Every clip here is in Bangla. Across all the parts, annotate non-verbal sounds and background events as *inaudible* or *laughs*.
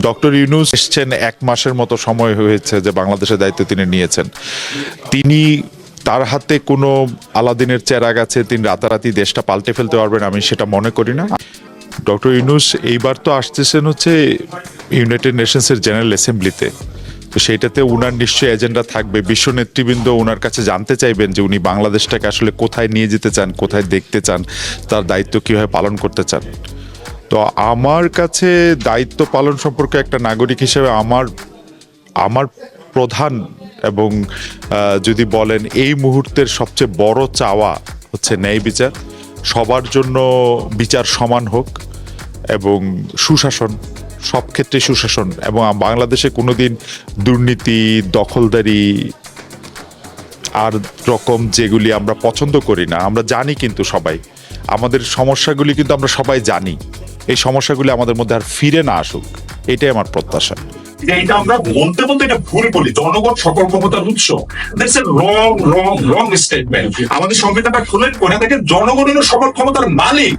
ডক্টর ইউনুস এসছেন এক মাসের মতো সময় হয়েছে যে বাংলাদেশের দায়িত্ব তিনি নিয়েছেন। তিনি তার হাতে কোনো আলাদিনের চেরাগ গেছে তিনি রাতারাতি দেশটা পাল্টে ফেলতে পারবেন, আমি সেটা মনে করি না। ডক্টর ইউনুস এইবার তো আসতেছেন হচ্ছে ইউনাইটেড নেশনসের জেনারেল অ্যাসেম্বলিতে। তো সেইটাতে উনার নিশ্চয়ই এজেন্ডা থাকবে। বিশ্ব নেতৃবৃন্দ ওনার কাছে জানতে চাইবেন যে উনি বাংলাদেশটাকে আসলে কোথায় নিয়ে যেতে চান, কোথায় দেখতে চান, তার দায়িত্ব কীভাবে পালন করতে চান। তো আমার কাছে দায়িত্ব পালন সম্পর্কে একটা নাগরিক হিসেবে আমার আমার প্রধান এবং যদি বলেন এই মুহূর্তের সবচেয়ে বড় চাওয়া হচ্ছে ন্যায় বিচার। সবার জন্য বিচার সমান হোক এবং সুশাসন, সব ক্ষেত্রে সুশাসন এবং বাংলাদেশে কোনো দিন দুর্নীতি, দখলদারি আর রকম যেগুলি আমরা পছন্দ করি না, আমরা জানি কিন্তু সবাই। আমাদের সমস্যাগুলি কিন্তু আমরা সবাই জানি। এই সমস্যাগুলি আমাদের মধ্যে আর ফিরে না আসুক, এটাই আমার প্রত্যাশা। আমরা বলতে বলতে এটা ভুল বলি, জনগণ সকল ক্ষমতার উৎস। That's a wrong wrong wrong statement আমাদের সংবিধানটা খুলে করে দেখেন জনগণ হলো সকল ক্ষমতার মালিক।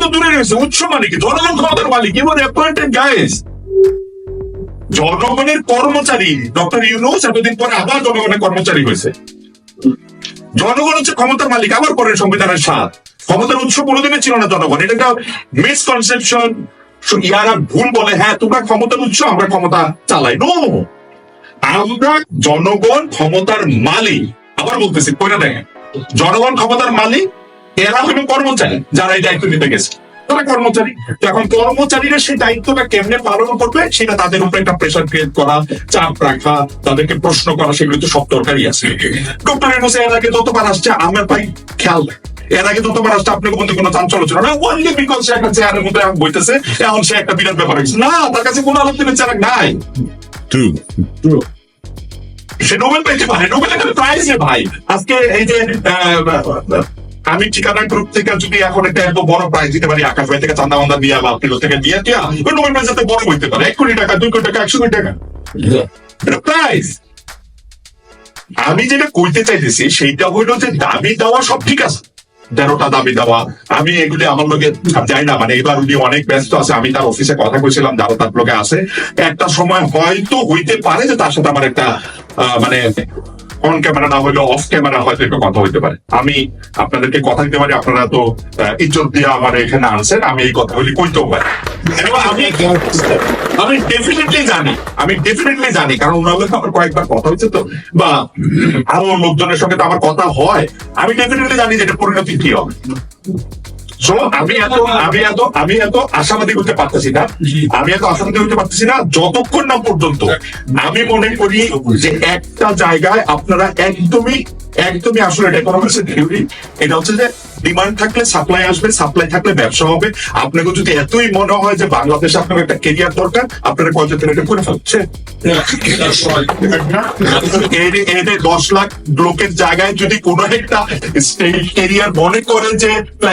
তো দূরে রয়েছে, উৎস মানে কি জনগণ ক্ষমতার মালিক। ইউ আর অ্যাপয়েন্টেড জনগণের কর্মচারী ডক্টর ইউনুস এতদিন পরে আবার জনগণের কর্মচারী হয়েছে। জনগণ হচ্ছে ক্ষমতার মালিক, আবার পরে সংবিধানের স্বাদ ক্ষমতার উৎস কোনোদিনই ছিল না জনগণ। এটা একটা মিসকনসেপশন ইয়ারা ভুল বলে হ্যাঁ তোমরা ক্ষমতার উৎস, আমরা ক্ষমতা চালাই। নো আমরা জনগণ ক্ষমতার মালিক। আবার বলতেছি, কইরা দেখেন, জনগণ ক্ষমতার মালিক, এরা হলো কর্মচারী, যারা এই দায়িত্ব নিতে গেছে। তারা কর্মচারী। এখন কর্মচারীরা সেই দায়িত্বটা কেমনে পালন করবে সেটা তাদের উপরে একটা প্রেশার ক্রিয়েট করা চাপ রাখা তাদেরকে প্রশ্ন করা সেগুলো তো সব দরকারই আছে। ডক্টর ইউনুস এর আগে যতবার আসছে আমার ভাই খেয়াল এর আগে যতবার আসছে আপনার মধ্যে কোনো চাঞ্চল্য ছিল না। ওনলি বিকজ সে একটা চেয়ারের মধ্যে বইতেছে এখন সে একটা বিরাট ব্যাপার হয়েছে। না তার কাছে কোনো আলোচনার চেয়ার নাই। সে নোবেল পেয়েছে ভাই নোবেল একটা প্রাইজ ভাই। আজকে এই যে আহ, আমি ঠিকানা গ্রুপ থেকে যদি এখন একটা এত বড় প্রাইজ দিতে পারি, আকাশ ভাই থেকে চান্দা মান্দা দিয়ে বা আপনি থেকে দিয়ে দিয়া ওই নোবেল প্রাইজ যাতে বড় হইতে পারে। এক কোটি টাকা, দুই কোটি টাকা, একশো কোটি টাকা। প্রাইজ আমি যেটা কইতে চাইতেছি, সেইটা হইল যে দাবি দেওয়া সব ঠিক আছে। তেরোটা দাবি দেওয়া। আমি এগুলি আমার লোকে যাই না মানে এবার উনি অনেক ব্যস্ত আছে, আমি তার অফিসে কথা কইছিলাম যারা তার লোকে আছে। একটা সময় হয়তো হইতে পারে যে তার সাথে আমার একটা মানে অন ক্যামেরা না হইলেও অফ ক্যামেরা হয়তো একটু কথা হইতে পারে। আমি আপনাদেরকে কথা দিতে পারি, আপনারা তো ইজ্জত দিয়ে আমার এখানে আনছেন, আমি এই কথাগুলি কইতেও পারি। আমি আমি ডেফিনেটলি জানি, আমি ডেফিনেটলি জানি, কারণ ওনার লোক আমার কয়েকবার কথা হয়েছে তো, বা আরও লোকজনের সঙ্গে তো আমার কথা হয়, আমি ডেফিনেটলি জানি যে এটা পরিণতি কি হবে। আমি এত আমি এত আমি এত আশাবাদী হতে পারতেছি না। আমি এত আশাবাদী হতে পারতেছি না যতক্ষণ না পর্যন্ত আমি মনে করি যে একটা জায়গায় আপনারা একদমই একদমই আসলে এটা ইকোনমিক্সের থিওরি এটা হচ্ছে যে ডিমান্ড থাকলে সাপ্লাই আসবে সাপ্লাই থাকলে ব্যবসা হবে। আপনাকে যদি এতই মনে হয় যে বাংলাদেশে আপনার একটা কেরিয়ার দরকার, আপনারা কয়জন এটা করে ফেলছে দশ লাখ লোকের জায়গায় যদি কোনো একটা কেরিয়ার মনে করে যে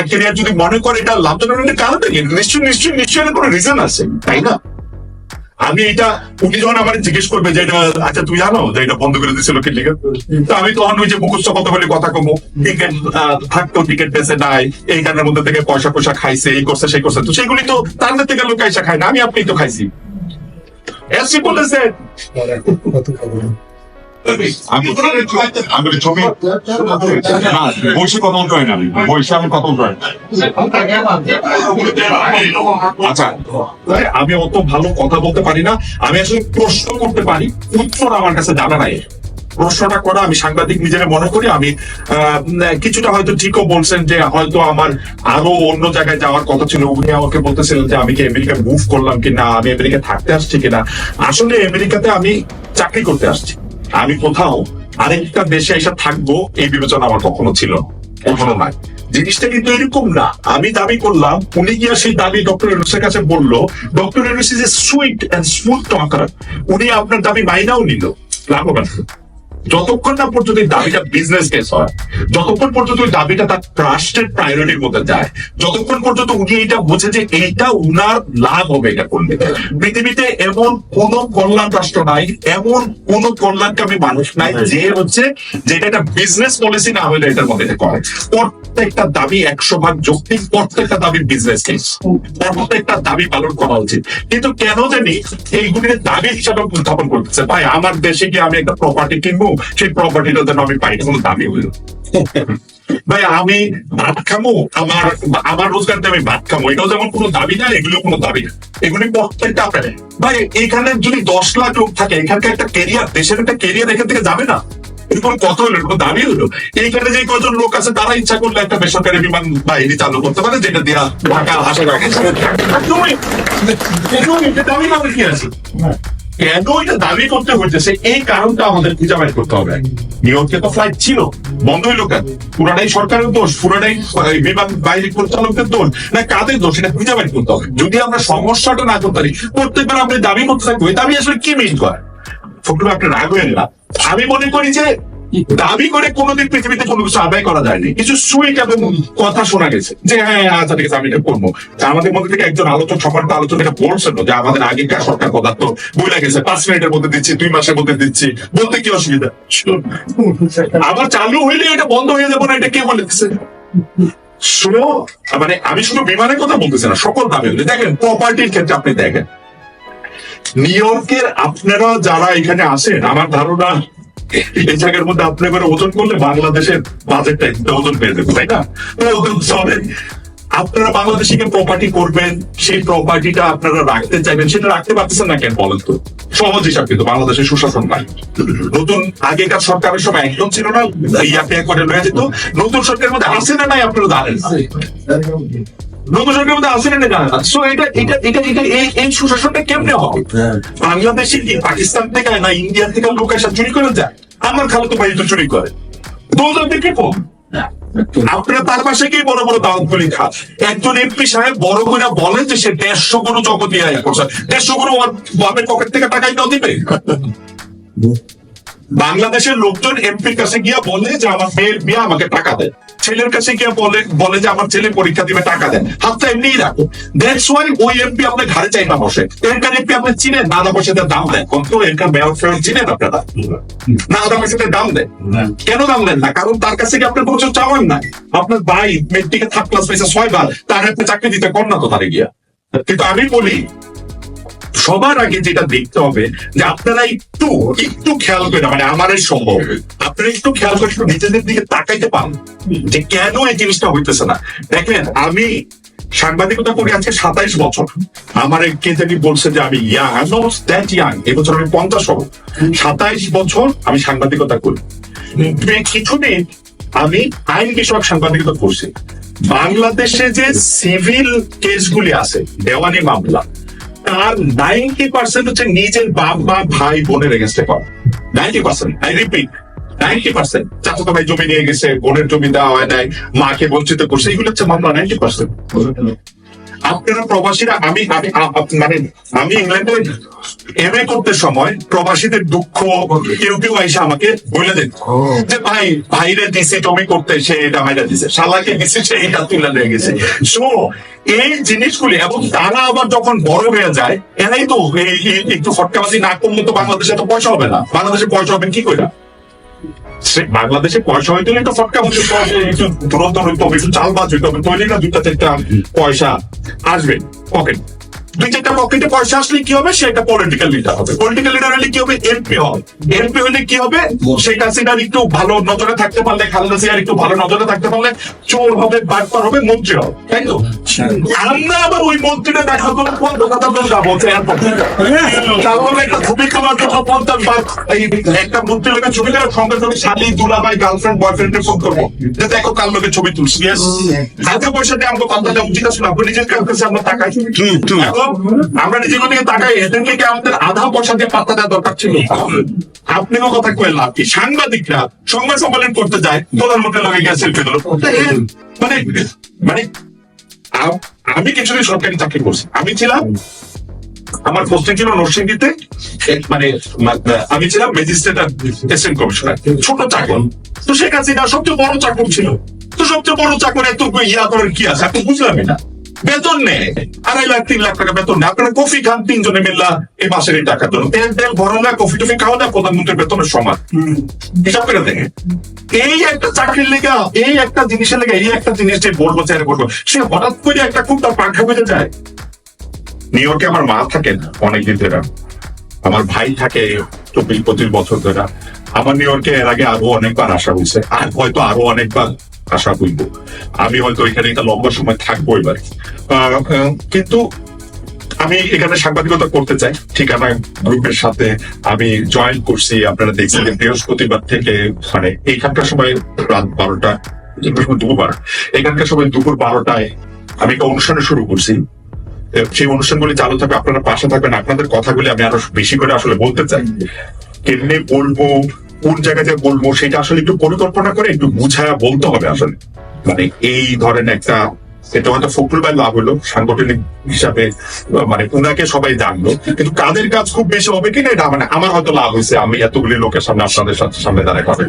কেরিয়ার যদি মনে করে, এটা লাভজনক কারণ। নেই নিশ্চয় নিশ্চয় নিশ্চয় এর কোনো রিজন আছে, তাই না? আমি এটা উনি যখন আমার জিজ্ঞেস করবে যে এটা আচ্ছা তুই জানো যে এটা বন্ধ করে দিয়েছিল কি লিগে তো আমি তখন ওই যে মুখস্থ কথা বলে কথা কমো। টিকিট থাকতো, টিকিট বেঁচে নাই, এই গানের মধ্যে থেকে পয়সা পয়সা খাইছে, এই করছে, সেই করছে। তো সেগুলি তো তার থেকে লোক খায় না, আমি আপনি তো খাইছি। এসি বলেছে আচ্ছা আমি অত ভালো কথা বলতে পারি না। আমি আসলে প্রশ্ন করতে পারি, উত্তর আমার কাছে জানা নাই। প্রশ্নটা করা, আমি সাংবাদিক নিজেরা মনে করি, আমি কিছুটা হয়তো ঠিকও বলছেন যে হয়তো আমার আরও অন্য জায়গায় যাওয়ার কথা ছিল। উনি আমাকে বলতেছিলেন যে আমি কি আমেরিকা মুভ করলাম কিনা, আমি আমেরিকা থাকতে আসছি কিনা। আসলে আমেরিকাতে আমি চাকরি করতে আসছি। আমি কোথাও আরেকটা দেশে এসে থাকব, এই বিবেচনা আমার কখনো ছিল কখনো নাই। জিনিসটা কিন্তু এরকম না। আমি দাবি করলাম, উনি গিয়া সেই দাবি ডক্টর এনুসের কাছে বলল, doctor Yunus is a sweet and smooth talker উনি আপনার দাবি মাইনাও নিল। লাভবান যতক্ষণ না পর্যন্ত এই দাবিটা বিজনেস কেস হয় যতক্ষণ পর্যন্ত ওই দাবিটা তার ট্রাস্টেড প্রায়োরিটির মধ্যে যায় যতক্ষণ পর্যন্ত উনি এটা বোঝে যে এইটা উনার লাভ হবে এটা করলে। পৃথিবীতে এমন কোন কল্যাণ রাষ্ট্র নাই এমন কোন কল্যাণকামী মানুষ নাই যে হচ্ছে যেটা একটা বিজনেস পলিসি না হলে এটার মধ্যে এটা করে। প্রত্যেকটা দাবি একশো ভাগ যৌক্তিক প্রত্যেকটা দাবি বিজনেস কেস প্রত্যেকটা দাবি পালন করা উচিত। কিন্তু কেন জানি এইগুলি দাবি হিসাবে উত্থাপন করতেছে। ভাই আমার দেশে গিয়ে আমি একটা প্রপার্টি কিনবো? সেই প্রপার্টিটা যেন আমি পাই কোনো দাবি হইল ভাই আমি ভাত খামো আমার আমার রোজগার দিয়ে আমি ভাত খামো। এটাও যেমন কোনো দাবি না এগুলো কোনো দাবি না। এগুলি প্রত্যেকটা আপনার ভাই এখানে যদি দশ লাখ লোক থাকে এখানকার একটা কেরিয়ার দেশের একটা কেরিয়ার এখান থেকে যাবে না? এরকম কত হলো? এরকম দাবি হলো? এইখানে যে কজন লোক আছে তারা ইচ্ছা করলে একটা বেসরকারি বিমান বাহিনী চালু করতে পারে যেটা দিয়া ঢাকা আসা রাখে দাবি না কি আছে? কেন এটা দাবি করতে হইতেছে এই কারণটা আমাদের খুঁজে বের করতে হবে। নিয়োগকে তো ফ্লাইট ছিল বন্ধ হইল কেন পুরাটাই সরকারের দোষ, পুরাটাই বিমান বাহিনী পরিচালকদের দোষ, না কাদের দোষ এটা খুঁজে বের করতে হবে। যদি আমরা সমস্যাটা না করতে পারি, প্রত্যেকবার আপনি দাবি করতে থাকব দাবি আসলে কি মিন করে? ফখরুল, আপনি রাগ হয়ে না আমি মনে করি যে দাবি করে কোনোদিন পৃথিবীতে কোনো কিছু আদায় করা যায়নি। কিছু সুইট এবং কথা শোনা গেছে যে হ্যাঁ হ্যাঁ, আচ্ছা ঠিক আমি এটা করব। আমাদের মধ্যে থেকে একজন আলোচক সম্পর্কে আলোচনা এটা বলছেন যে আমাদের আগেকার সরকার পদার্থ বলে গেছে পাঁচ মিনিটের মধ্যে দিচ্ছি দুই মাসের মধ্যে দিচ্ছি বলতে কি অসুবিধা? আবার চালু হইলে এটা বন্ধ হয়ে যাব না এটা কে বলে দিচ্ছে শুনো মানে আমি শুধু বিমানের কথা বলতেছি না সকল দাবি হলে দেখেন প্রপার্টির ক্ষেত্রে আপনি দেখেন। নিউ ইয়র্কের আপনারা যারা এখানে আসেন আমার ধারণা এই জায়গার মধ্যে আপনি করে ওজন করলে বাংলাদেশের বাজেটটা ওজন পেয়ে যাবে, তাই না? চলে আপনারা বাংলাদেশে প্রপার্টি করবেন, সেই প্রপার্টিটা আপনারা রাখতে চাইবেন, সেটা রাখতে পারতেছেন না কেন বলেন তো? সহজ হিসাব কিন্তু বাংলাদেশে সুশাসন নাই। নতুন আগেকার সরকারের সময় একদম ছিল না ইয়াকে করে লয়ে যেত। নতুন সরকারের মধ্যে আসে না নাই, আপনারা জানেন না। নতুন মধ্যে আসে না না সো এটা এটা এটা এটা এই এই সুশাসনটা কেমনে হবে? বাংলাদেশে কি পাকিস্তান থেকে না ইন্ডিয়া থেকে লোক এসে চুরি করে যায়? আমার খালো তো ভাই তো চুরি করে। দোলন থেকে কম আপনারা তার পাশে কি বড় বড় দাওয়াত গুলি খান। একজন এমপি সাহেব বড় করে বলে যে সে দেড়শো গরু দিয়ে আয় করছে। দেড়শো গরু ওর বাপের পকেট থেকে টাকাই দাও দিবে। বাংলাদেশের লোকজন এমপির কাছে গিয়া বলে যে, আমার মেয়ের বিয়ে আমাকে টাকা দেয় ছেলের কাছে গিয়া বলে বলে যে, আমার ছেলে পরীক্ষা দিবে, টাকা দেন। হাতটা এমনিই রাখো। দ্যাটস ওয়াই ওই এমপি আপনার ঘাড়ে চাই না বসে। এরকার এমপি আপনি চিনেন, না তার দাম দেন। কত এরকার মেয়র ফেয়র চিনেন আপনারা। না আদা দাম দেন। কেন দাম দেন না? কারণ তার কাছে কি আপনার বছর চাওয়ান না আপনার ভাই মেট্রিকে থার্ড ক্লাস পেয়েছে ছয় বার তার আপনি চাকরি দিতে কর না তো তারে গিয়া। কিন্তু আমি বলি সবার আগে যেটা দেখতে হবে যে আপনারা একটু একটু খেয়াল করে মানে আমার সম্ভব। আপনারা একটু খেয়াল করে একটু নিজেদের দিকে তাকাইতে পান যে কেন এই জিনিসটা হইতেছে না। দেখেন আমি সাংবাদিকতা করি আজকে সাতাইশ বছর। আমার কে জানি বলছে যে আমি ইয়াং দ্যাট ইয়াং এবছর আমি পঞ্চাশ হব। সাতাইশ বছর আমি সাংবাদিকতা করি। কিছুদিন আমি আইন বিষয়ক সাংবাদিকতা করছি। বাংলাদেশে যে সিভিল কেসগুলি আছে, দেওয়ানি মামলা তার নাইনটি পার্সেন্ট হচ্ছে নিজের বাপ বা ভাই বোনের এগেনস্টে করা। Ninety percent I repeat ninety percent চাচাতো ভাই জমি নিয়ে গেছে, বোনের জমি দেওয়া হয় নাই, মাকে বঞ্চিত করছে, এগুলো হচ্ছে মামলা নাইনটি পার্সেন্ট আপনারা প্রবাসীরা আমি আমি মানে আমি ইংল্যান্ডে এম এ করতে সময় প্রবাসীদের দুঃখ কেউ কেউ এসে আমাকে বলে দেন যে ভাই ভাইরে দিছে জমি করতে সে এটা ভাইরা দিছে। শালাকে দিছে সে এটা তুলে নিয়ে গেছে। সো এই জিনিসগুলি এবং তারা আবার যখন বড় হয়ে যায় এরাই তো একটু ফটকাবাজি না করলে তো বাংলাদেশে তো পয়সা হবে না। বাংলাদেশে পয়সা হবে কি করে বাংলাদেশে পয়সা হইতে একটা ফটকা হইতে একটু দূরত্ব হইতে হবে, একটু চালবাজ হইতে হবে তৈরি না দুটা চারটা পয়সা আসবে পকেট চারটা পকেটে পয়সা আসলে কি হবে সেটা পলিটিক্যাল লিডার হবে। পলিটিক্যাল লিডার হলে কি হবে? এমপি হবে। এমপি হলে কি হবে? শেখ হাসিনার একটু ভালো নজরে থাকতে পারলে খালেদা জিয়ার একটু ভালো নজরে থাকতে পারলে চোর হবে বাটপার হবে মন্ত্রী হবে তাই তো? আমরা আবার ওই মন্ত্রীটা দেখা করে কলকাতা তো যাব তারপরে একটা ছবি তোলার জন্য পঞ্চাশ বার এই একটা মন্ত্রী লোকের ছবি তোলার সঙ্গে সঙ্গে শালি দুলাভাই গার্লফ্রেন্ড বয়ফ্রেন্ডে ফোন করব। যে দেখো কার লোকের ছবি তুলছি হাতে পয়সা দিয়ে আমাকে কথা দেওয়া উচিত আসলে আপনি নিজের কাছে আমরা এখন আমরা নিজের দিকে তাকাই এদেরকে কি আমাদের আধা পয়সা দিয়ে পাত্তা দেওয়া দরকার ছিল। আপনিও কথা কয়ে লাভ কি সাংবাদিকরা সংবাদ সম্মেলন করতে যায় প্রধানমন্ত্রী লোকে গিয়ে সেলফি দিল মানে মানে আমি কিছুদিন সরকারি চাকরি করছি। আমি ছিলাম, আমার পোস্টিং ছিল নরসিংদীতে মানে আমি ছিলাম ম্যাজিস্ট্রেট আর অ্যাসিস্ট্যান্ট কমিশনার, ছোট চাকর। তো শেখ হাসিনা সবচেয়ে বড় চাকর ছিল। তো সবচেয়ে বড় চাকর এত ইয়া করার কি আছে? এত বুঝলামই না। বেতন নেই। আড়াই লাখ, তিন লাখ টাকা বেতন নেই। আপনারা কফি খান, তিনজনে মিল্লা এই মাসের এই টাকার জন্য। তেল তেল ভরা না, কফি টফি খাওয়া না, প্রধানমন্ত্রীর বেতনের সমান। হিসাব করে দেখে এই একটা চাকরির লেগা, এই একটা জিনিসের লেগে, এই একটা জিনিস যে বলব চেয়ারে বলব, সে হঠাৎ করে একটা খুব তার পাখা বেঁধে যায়। নিউ ইয়র্কে আমার মা থাকেন অনেকদিন ধরে। আমার ভাই থাকে চব্বিশ, পঁচিশ বছর ধরে। আমার নিউ ইয়র্কে এর আগে আরও অনেকবার আসা হয়েছে। আর হয়তো আরও অনেকবার আশা করব। আমি হয়তো এখানে একটা লম্বা সময় থাকব এবার। কিন্তু আমি এখানে সাংবাদিকতা করতে চাই। ঠিকানা গ্রুপের সাথে আমি জয়েন করছি। আপনারা দেখছেন বৃহস্পতিবার থেকে মানে এইখানকার সময় রাত বারোটা, দুপুর এখানকার সময় দুপুর বারোটায় আমি একটা অনুষ্ঠান শুরু করছি। সেই অনুষ্ঠানগুলি চালু থাকবে, আপনারা পাশে থাকবেন। আপনাদের কথাগুলি আমি আরও বেশি করে আসলে বলতে চাই। কেমনে বলব? কোন জায়গাতে বলব, সেটা আসলে একটু পরিকল্পনা করে একটু বুঝায়া বলতে হবে আসলে। মানে এই ধরেন একটা এটা হয়তো ফখরুল লাভ হলো, সাংগঠনিক হিসাবে মানে ওনাকে সবাই জানলো। কিন্তু কাদের কাজ খুব বেশি হবে কিনা এটা মানে আমার হয়তো লাভ হয়েছে, আমি এতগুলি লোকের সামনে আপনাদের সাথে সামনে দাঁড়ায় পাবেন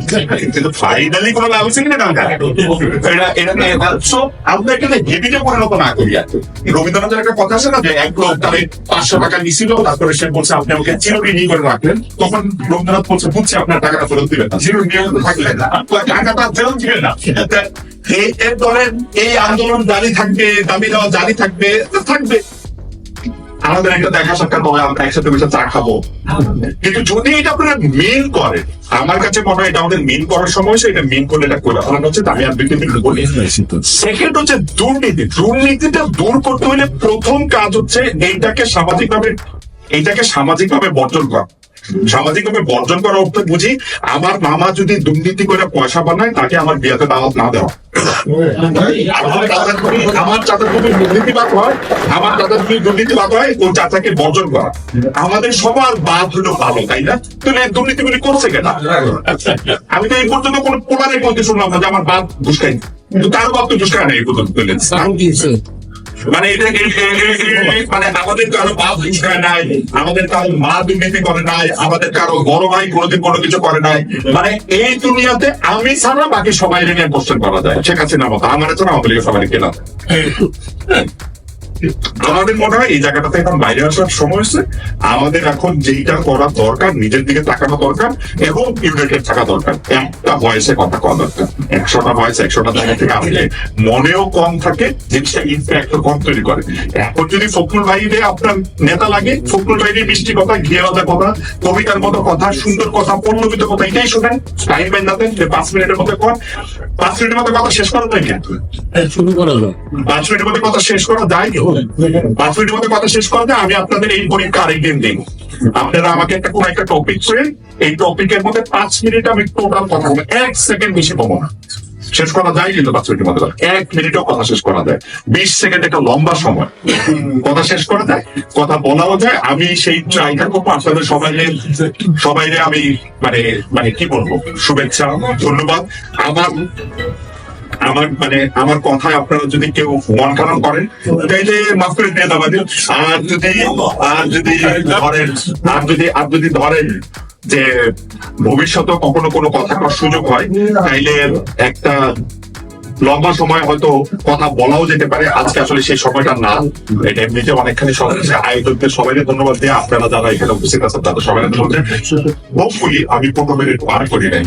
কিন্তু ফাইনালি কোনো লাভ হয়েছে কিনা আমরা এখানে হেভিটা পরিণত না করি আর রবীন্দ্রনাথের একটা কথা আছে না যে, এক লোক তাহলে পাঁচশো টাকা নিছিল তারপরে সে বলছে, আপনি আমাকে চিরঋণী করে রাখলেন। তখন রবীন্দ্রনাথ বলছে, বুঝছে, আপনার টাকাটা ফেরত দিবেন না। চিরঋণী থাকলেন না। টাকাটা ফেরত দিবেন না। এই এর ধরেন এই আন্দোলন জারি থাকবে দাবি দেওয়া জারি থাকবে থাকবে। আমাদের একটা দেখা সাক্ষাৎ হবে আমরা একসাথে বসে চা খাব। কিন্তু যদি এটা আপনারা মেন করেন আমার কাছে মনে হয় এটা আমাদের মেন করার সময় সে এটা মেন করলে এটা করে ফেলানো হচ্ছে আমি আর দুই বলি। সেকেন্ড হচ্ছে দুর্নীতি। দুর্নীতিটা দূর করতে হলে প্রথম কাজ হচ্ছে এইটাকে সামাজিকভাবে এইটাকে সামাজিকভাবে বর্জন করা। সামাজিকভাবে বর্জন করা অর্থ বুঝি। আমার মামা যদি দুর্নীতি করে পয়সা বানায়, তাকে আমার বিয়েতে দাওয়াত না দেওয়া। আমার চাচার চাচার দুর্নীতিবাদ হয়, আমার চাচার যদি দুর্নীতিবাদ হয়, ওই চাচাকে বর্জন করা। আমাদের সবার বাদ হলো ভালো, তাই না? তাহলে দুর্নীতিগুলি করছে কেন? আমি তো এই পর্যন্ত কোনো পোলারে বলতে শুনলাম না যে আমার বাদ দুষ্কাই কিন্তু তার বাদ তো দুষ্কায় নেই এই পর্যন্ত। মানে মানে আমাদের কারও বাপ দুষ্কায় নাই, আমাদের কারও মা দুর্নীতি করে নাই, আমাদের কারও বড় ভাই কোনোদিন কোনো কিছু করে নাই। মানে এই দুনিয়াতে আমি ছাড়া বাকি সবাই নিয়ে কোশ্চেন করা যায়। শেখ আছে মতো। আমার ছাড়া আমাদের সবাই কেনা আমাদের মনে হয় এই জায়গাটাতে এখন বাইরে আসার সময় হচ্ছে আমাদের এখন যেইটা করা দরকার নিজের দিকে তাকানো দরকার এবং ইউনাইটেড থাকা দরকার। একটা ভয়েসে কথা কওয়া দরকার। একশোটা ভয়েস একশোটা জায়গা থেকে আসলে মনেও কম থাকে জিনিসটা ইম্প্যাক্ট কম তৈরি করে। এখন যদি ফখরুল ভাইরে আপনার নেতা লাগে ফখরুল ভাইরে মিষ্টি কথা ঘিয়ে কথা কবিতার মতো কথা সুন্দর কথা পল্লবিত কথা এটাই শোনেন। টাইম বাইন না দেন পাঁচ মিনিটের মধ্যে কর। পাঁচ মিনিটের মধ্যে কথা শেষ করা যায় কিন্তু শুরু করা যাক পাঁচ মিনিটের মধ্যে কথা শেষ করা যায়? পাঁচ মধ্যে কথা শেষ করা যায় আমি আপনাদের এই পরীক্ষা আরেকদিন দিন আপনারা আমাকে একটা কোন একটা টপিক এই টপিকের মধ্যে পাঁচ মিনিট আমি টোটাল কথা বলব, এক সেকেন্ড বেশি পাবো না। শেষ করা যায় কিন্তু পাঁচ মিনিটের মধ্যে এক মিনিটও কথা শেষ করা যায়। বিশ সেকেন্ড একটা লম্বা সময়। কথা শেষ করা যায়, কথা বলাও যায়। আমি সেই ট্রাইটা করব আপনাদের সবাই সবাই আমি মানে মানে কি বলব? শুভেচ্ছা, ধন্যবাদ। আমার আমার মানে আমার কথায় আপনারা যদি কেউ মন খারাপ করেন তাইলে মাফ করে দিয়ে দেবেন আর যদি আর যদি ধরেন আর যদি আর যদি ধরেন যে ভবিষ্যতে কখনো কোনো কথা করার সুযোগ হয় তাইলে একটা লম্বা সময় হয়তো কথা বলাও যেতে পারে। আজকে আসলে সেই সময়টা না। এটা এমনিতে অনেকখানি আয়োজকদের সবাই ধন্যবাদ দিয়ে আপনারা যারা এখানে উপস্থিত আছেন তাদের সবাই ধন্যবাদ হোপফুলি *laughs* আমি পনেরো মিনিট পার করি নাই।